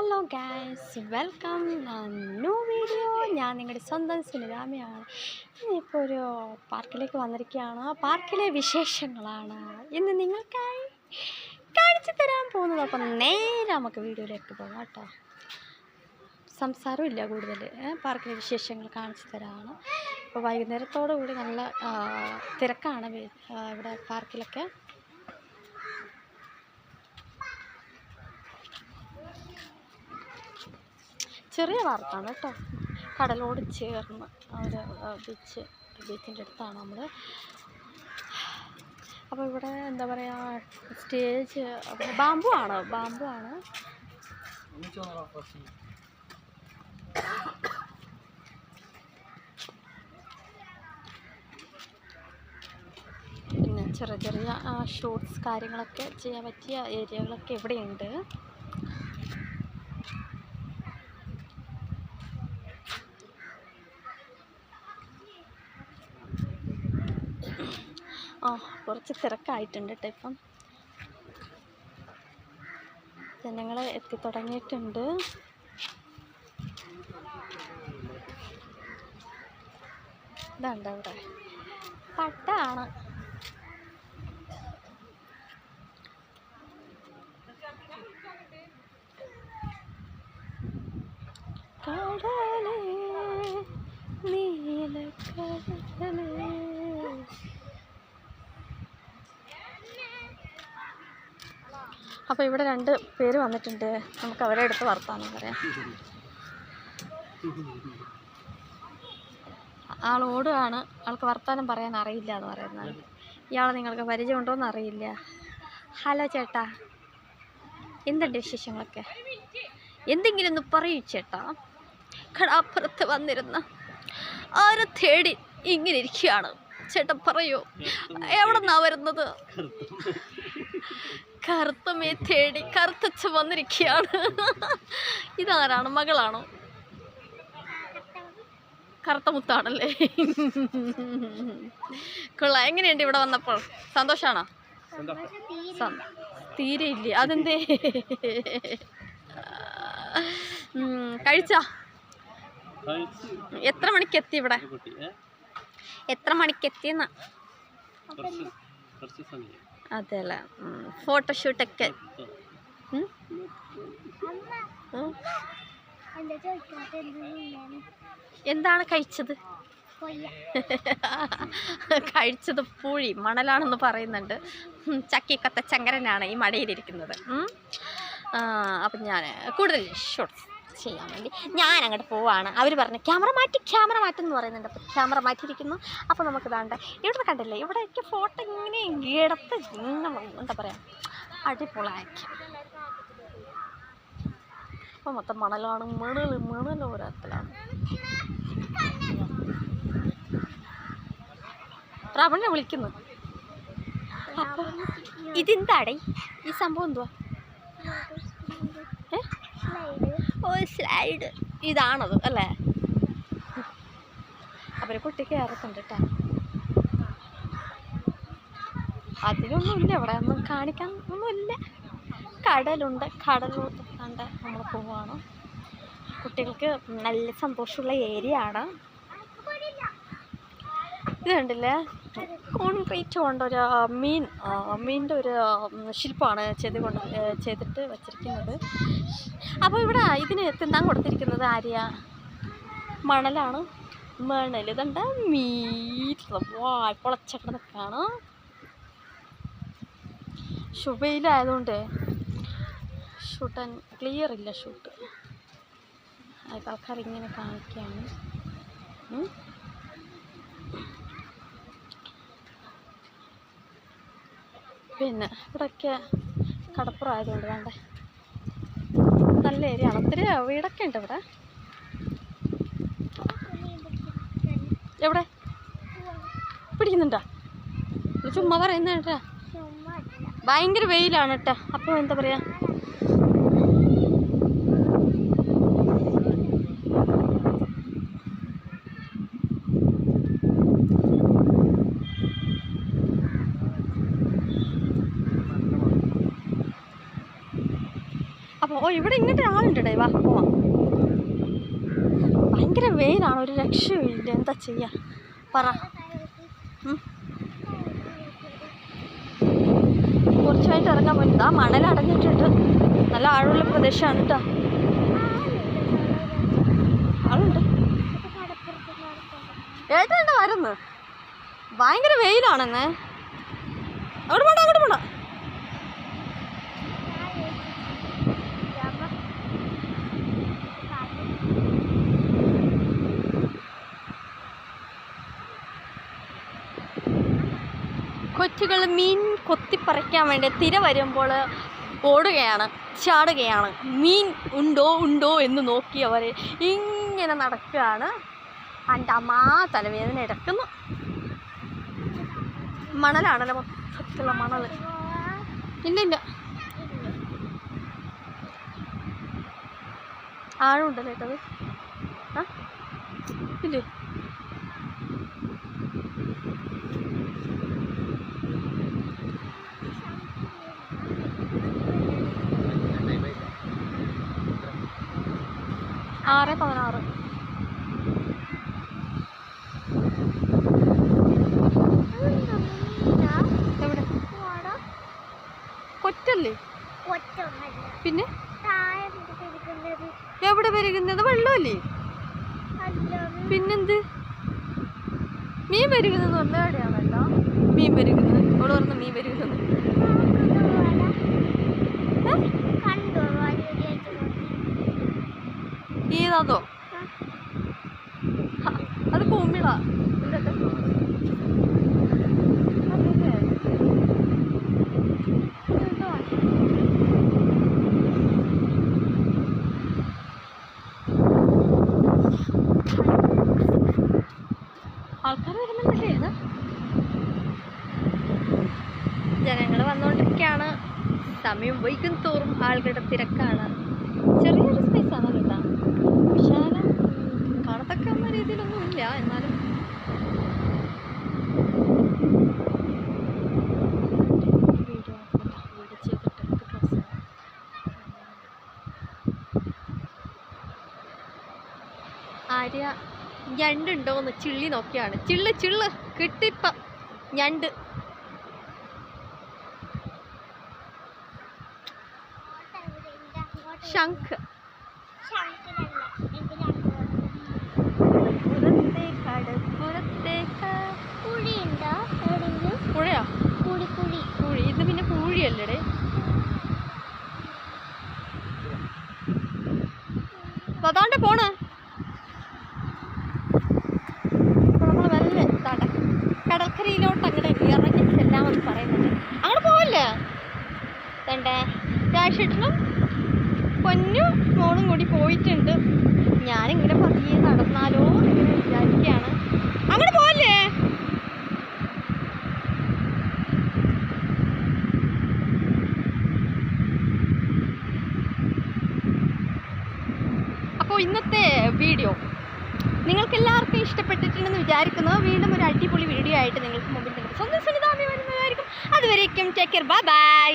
Hello guys welcome. New video. ഞാൻ നിങ്ങളുടെ സ്വന്തം സുനിതാമയാണ് ഇന്നിപ്പോൾ ഒരു പാർക്കിലേക്ക് വന്നിരിക്കുകയാണ്. പാർക്കിലെ വിശേഷങ്ങളാണ് ഇന്ന് നിങ്ങൾക്കായി കാണിച്ചു തരാൻ പോകുന്നത്. അപ്പം നേരെ നമുക്ക് വീഡിയോയിലേക്ക് പോകാം കേട്ടോ. സംസാരമില്ല കൂടുതൽ. പാർക്കിലെ വിശേഷങ്ങൾ കാണിച്ചു തരാണ്. ഇപ്പോൾ വൈകുന്നേരത്തോടു കൂടി നല്ല തിരക്കാണ് ഇവിടെ പാർക്കിലൊക്കെ. ചെറിയ വാർത്താണ് കേട്ടോ. കടലോട് ചേർന്ന് ഒരു ബീച്ച് ബീച്ചിന്റെ അടുത്താണ് നമ്മൾ അപ്പോൾ ഇവിടെ എന്താ പറയുക സ്റ്റേജ് ബാമ്പു ആണ് ബാമ്പു ആണ്. പിന്നെ ചെറിയ ചെറിയ ഷൂട്ട്സ് കാര്യങ്ങളൊക്കെ ചെയ്യാൻ പറ്റിയ ഏരിയകളൊക്കെ ഇവിടെയുണ്ട്. ആ കുറച്ച് തിരക്കായിട്ടുണ്ട് കേട്ടോ ഇപ്പം. ജനങ്ങൾ എത്തിത്തുടങ്ങിയിട്ടുണ്ട്. ഇതുണ്ട് അവിടെ? പട്ടാണ്. കടലേ നീലക്കടലേ അപ്പോൾ ഇവിടെ രണ്ട് പേര് വന്നിട്ടുണ്ട്. നമുക്ക് അവരെ അടുത്ത് വർത്താനം പറയാം. ആൾ ഓടുകയാണ് ആൾക്ക് വർത്താനം പറയാൻ അറിയില്ല എന്ന് പറയുന്നത്. ഇയാളെ നിങ്ങൾക്ക് പരിചയമുണ്ടോ എന്ന് അറിയില്ല. ഹലോ ചേട്ടാ. എന്തുണ്ട് വിശേഷങ്ങളൊക്കെ? എന്തെങ്കിലും ഒന്ന് പറയൂ ചേട്ടാ. കടാപ്പുറത്ത് വന്നിരുന്ന ആരെ തേടി ഇങ്ങനെ ഇരിക്കുകയാണ്. ചേട്ടൻ പറയൂ. എവിടെ നിന്നാണ് വരുന്നത്? കറുത്തമ്മയെ തേടി കറുത്തച്ഛ വന്നിരിക്കുകയാണ്. ഇതാരാണ്? മകളാണോ? കറുത്ത മുത്താണല്ലേ? കൊള്ളാം. എങ്ങനെയുണ്ട് ഇവിടെ വന്നപ്പോൾ? സന്തോഷാണോ? തീരെ ഇല്ലേ അതെന്തേ? കഴിച്ച കഴിച്ചാ? എത്ര മണിക്ക് എത്തി ഇവിടെ? എത്ര മണിക്ക് എത്തിയെന്ന? അതെ അല്ലേ ഫോട്ടോഷൂട്ടൊക്കെ. എന്താണ് കഴിച്ചത്? കഴിച്ചത് പൂഴി മണലാണെന്ന് പറയുന്നുണ്ട്. ചക്കിക്കത്ത ചങ്കരനാണ് ഈ മടയിലിരിക്കുന്നത് അപ്പം ഞാൻ കൂടുതൽ ഷോട്ട്സ് ചെയ്യാൻ വേണ്ടി. ഞാൻ അങ്ങോട്ട് പോവാണ്. അവർ പറഞ്ഞു ക്യാമറ മാറ്റി ക്യാമറ മാറ്റെന്ന് പറയുന്നുണ്ട്. അപ്പോൾ ക്യാമറ മാറ്റിയിരിക്കുന്നു. അപ്പോൾ നമുക്ക് ഇതാണ്ട് ഇവിടെ കണ്ടില്ലേ ഇവിടെയൊക്കെ ഫോട്ടോ ഇങ്ങനെ ഇടത്ത് ഇങ്ങനെ എന്താ പറയുക അടിപൊളിയാക്കി. അപ്പോൾ മൊത്തം മണലാണ് മണൽ മണൽ ഓരോരുത്തരാണ് റവണിനെ വിളിക്കുന്നു. അപ്പോൾ ഇതെന്താടേ? ഈ സംഭവം എന്തുവാ? ഏ? ഓ സ്ലൈഡ് ഇതാണത് അല്ലേ? അവർ കുട്ടി കയറത്തുണ്ട് കേട്ടോ. അതിലൊന്നുമില്ല ഇവിടെ ഒന്നും കാണിക്കാൻ ഒന്നുമില്ല. കടലുണ്ട് കടലോട്ട് കണ്ട് നമ്മൾ പോവാണ്. കുട്ടികൾക്ക് നല്ല സന്തോഷമുള്ള ഏരിയ ആണ്. ഇത് കണ്ടില്ലേ? കോൺക്രീറ്റ് കൊണ്ട് ഒരു മീൻ മീനിന്റെ ഒരു ശില്പമാണ് ചെയ്ത് കൊണ്ട് ചെയ്തിട്ട് വച്ചിരിക്കുന്നത്. അപ്പോൾ ഇവിടെ ഇതിന് തിന്നാൻ കൊടുത്തിരിക്കുന്നത് ആര്യ? മണലാണ്. മണൽ ഇതുണ്ട്. മീറ്റ് വാ പൊളച്ചൊക്കെ നിൽക്കുകയാണ് ശുഭയിലായതുകൊണ്ട് ഷൂട്ടൻ ക്ലിയർ ഇല്ല ഷൂട്ട്. ആൾക്കാർ ഇങ്ങനെ കാണിക്കുകയാണ് പിന്നെ ഇവിടെയൊക്കെ കടപ്പുറം ആയതുകൊണ്ട് വേണ്ടേ. നല്ല ഏരിയ ആണ്. ഒത്തിരി വീടൊക്കെ ഉണ്ട് ഇവിടെ. എവിടെ? പിടിക്കുന്നുണ്ടോ? ചുമ്മാ പറയുന്ന കേട്ടാ. ഭയങ്കര വെയിലാണ് കേട്ടോ. അപ്പോൾ എന്താ പറയാ? അപ്പോൾ ഇവിടെ ഇങ്ങോട്ട് ആളുണ്ടേ വാ പോവാം. ഭയങ്കര വെയിലാണ് ഒരു രക്ഷയില്ല എന്താ ചെയ്യാ? പറ. കുറച്ചായിട്ട് ഇറങ്ങാൻ പറ്റും. മണൽ അടഞ്ഞിട്ടുണ്ട്. നല്ല ആഴമുള്ള പ്രദേശമാണ് കേട്ടോ ആളുണ്ട്. ഏട്ടന്റെ വരുന്നു? ഭയങ്കര വെയിലാണെന്നേ. അങ്ങോട്ട് പോണ്ട അങ്ങോട്ട് പോണ്ട. കൊച്ചുകൾ മീൻ കൊത്തിപ്പറിക്കാൻ വേണ്ടി തിര വരുമ്പോൾ ഓടുകയാണ് ചാടുകയാണ്. മീൻ ഉണ്ടോ ഉണ്ടോ എന്ന് നോക്കിയവർ ഇങ്ങനെ നടക്കുകയാണ്. എന്റെ അമ്മ തലവേദന എടുക്കുന്നു. മണലാണല്ലോ മൊത്തത്തിലുള്ള മണൽ ഇല്ല ഇല്ല. കേട്ടത് ആ? ഇല്ലേ? ആറ് പതിനാറ്. എവിടെ? കൊറ്റല്ലേ? പിന്നെ? എവിടെ പെരുകുന്നത്? വെള്ളമല്ലേ പിന്നെന്ത്? മീൻ പെരുകുന്നത് പറഞ്ഞ വെള്ളം? മീൻ പെരുകുന്നത്. ഓൾ പറഞ്ഞ മീൻ പെരുകുന്നത്. അത്. അതല്ലേ? ഇതെന്താ? ആൾക്കാർ വരുന്നുണ്ടല്ലേ ജനങ്ങൾ സമയം വൈകും തോറും ആളുകളുടെ തിരക്കാണ് ചെറിയൊരു സ്പേസ് ആണ് കേട്ടോ വിശാലം ഉം, ഇല്ല എന്നാലും. ആര്യ ഞണ്ടുണ്ടോന്ന് ചിള്ളി നോക്കിയാണ്. ചിള്ള് ചിള്ള് കിട്ടിപ്പം ഞണ്ട്. ശംഖ്. പുറത്തെ പുഴയാ? പൂഴി ഇത് പിന്നെ പൂഴിയല്ലേടേ. അതാണ്ട് പോണ്. നമ്മൾ വല്ല കടൽക്കരയിലോട്ട് അങ്ങോട്ട് ഇറങ്ങി ചെല്ലാമെന്ന് പറയുന്നുണ്ട്. അങ്ങോട്ട് പോവല്ലേ? തണ്ടേ രാഷേട്ടനും പൊന്നു മോളും കൂടി പോയിട്ടുണ്ട്. ഞാനിങ്ങനെ പതിയെ നടന്നാലോ എന്ന് വിചാരിക്കുകയാണ് അങ്ങോട്ട് പോവല്ലേ അപ്പോൾ ഇന്നത്തെ വീഡിയോ നിങ്ങൾക്ക് എല്ലാവർക്കും ഇഷ്ടപ്പെട്ടിട്ടുണ്ടെന്ന് വിചാരിക്കുന്നു. വീണ്ടും ഒരു അടിപൊളി വീഡിയോ ആയിട്ട് നിങ്ങൾക്ക് മുമ്പിൽ സ്വന്തം സുനിതാമി വരുന്നതായിരിക്കും. അതുവരേക്കും ടേക്ക് കെയർ ബൈ ബൈ